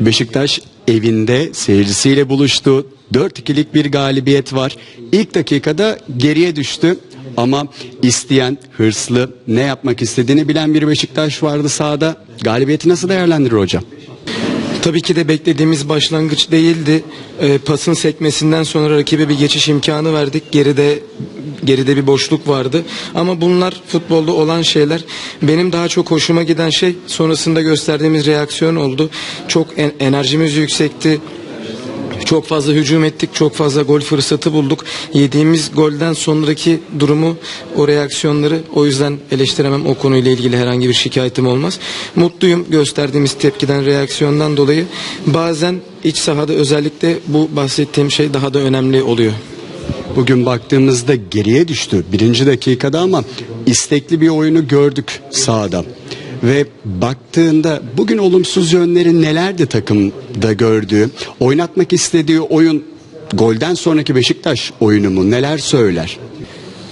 Beşiktaş evinde seyircisiyle buluştu. 4-2'lik bir galibiyet var. İlk dakikada geriye düştü ama isteyen, hırslı, ne yapmak istediğini bilen bir Beşiktaş vardı sahada. Galibiyeti nasıl değerlendirir hocam? Tabii ki de beklediğimiz başlangıç değildi. Ee, pasın sekmesinden sonra rakibe bir geçiş imkanı verdik. Geride geride bir boşluk vardı. Ama bunlar futbolda olan şeyler. Benim daha çok hoşuma giden şey sonrasında gösterdiğimiz reaksiyon oldu. Çok en- enerjimiz yüksekti. Çok fazla hücum ettik, çok fazla gol fırsatı bulduk. Yediğimiz golden sonraki durumu, o reaksiyonları o yüzden eleştiremem. O konuyla ilgili herhangi bir şikayetim olmaz. Mutluyum gösterdiğimiz tepkiden, reaksiyondan dolayı. Bazen iç sahada özellikle bu bahsettiğim şey daha da önemli oluyor. Bugün baktığımızda geriye düştü birinci dakikada ama istekli bir oyunu gördük sahada. Ve baktığında bugün olumsuz yönleri nelerdi takımda gördüğü, oynatmak istediği oyun golden sonraki Beşiktaş oyunu mu neler söyler?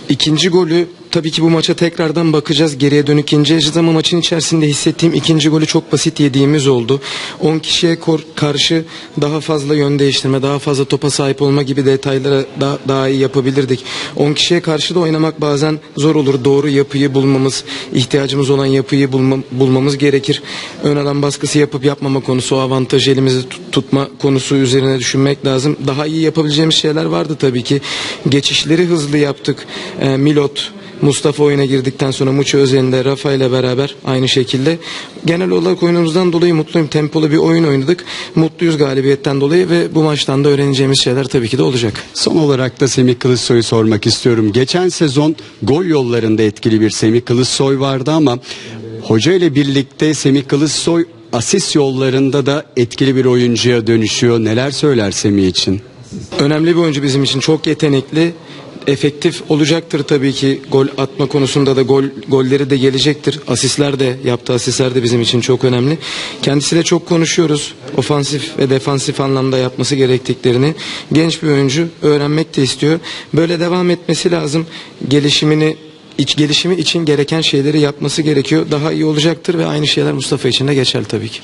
İkinci golü tabii ki bu maça tekrardan bakacağız. Geriye dönük inceleyeceğiz ama maçın içerisinde hissettiğim ikinci golü çok basit yediğimiz oldu. 10 kişiye karşı daha fazla yön değiştirme, daha fazla topa sahip olma gibi detaylara daha, daha iyi yapabilirdik. 10 kişiye karşı da oynamak bazen zor olur. Doğru yapıyı bulmamız, ihtiyacımız olan yapıyı bulma- bulmamız gerekir. Ön alan baskısı yapıp yapmama konusu, o avantajı elimizde tut- tutma konusu üzerine düşünmek lazım. Daha iyi yapabileceğimiz şeyler vardı tabii ki. Geçişleri hızlı yaptık. Ee, Milot, Mustafa oyuna girdikten sonra Muçi özelinde Rafa ile beraber aynı şekilde. Genel olarak oyunumuzdan dolayı mutluyum. Tempolu bir oyun oynadık. Mutluyuz galibiyetten dolayı ve bu maçtan da öğreneceğimiz şeyler tabii ki de olacak. Son olarak da Semih Kılıçsoy'u sormak istiyorum. Geçen sezon gol yollarında etkili bir Semih Kılıçsoy vardı ama hoca ile birlikte Semih Kılıçsoy asist yollarında da etkili bir oyuncuya dönüşüyor. Neler söyler Semih için? Önemli bir oyuncu bizim için. Çok yetenekli. Efektif olacaktır tabii ki gol atma konusunda da gol golleri de gelecektir. Asistler de yaptığı asistler de bizim için çok önemli. Kendisiyle çok konuşuyoruz. Ofansif ve defansif anlamda yapması gerektiklerini. Genç bir oyuncu öğrenmek de istiyor. Böyle devam etmesi lazım. Gelişimini iç gelişimi için gereken şeyleri yapması gerekiyor. Daha iyi olacaktır ve aynı şeyler Mustafa için de geçerli tabii ki.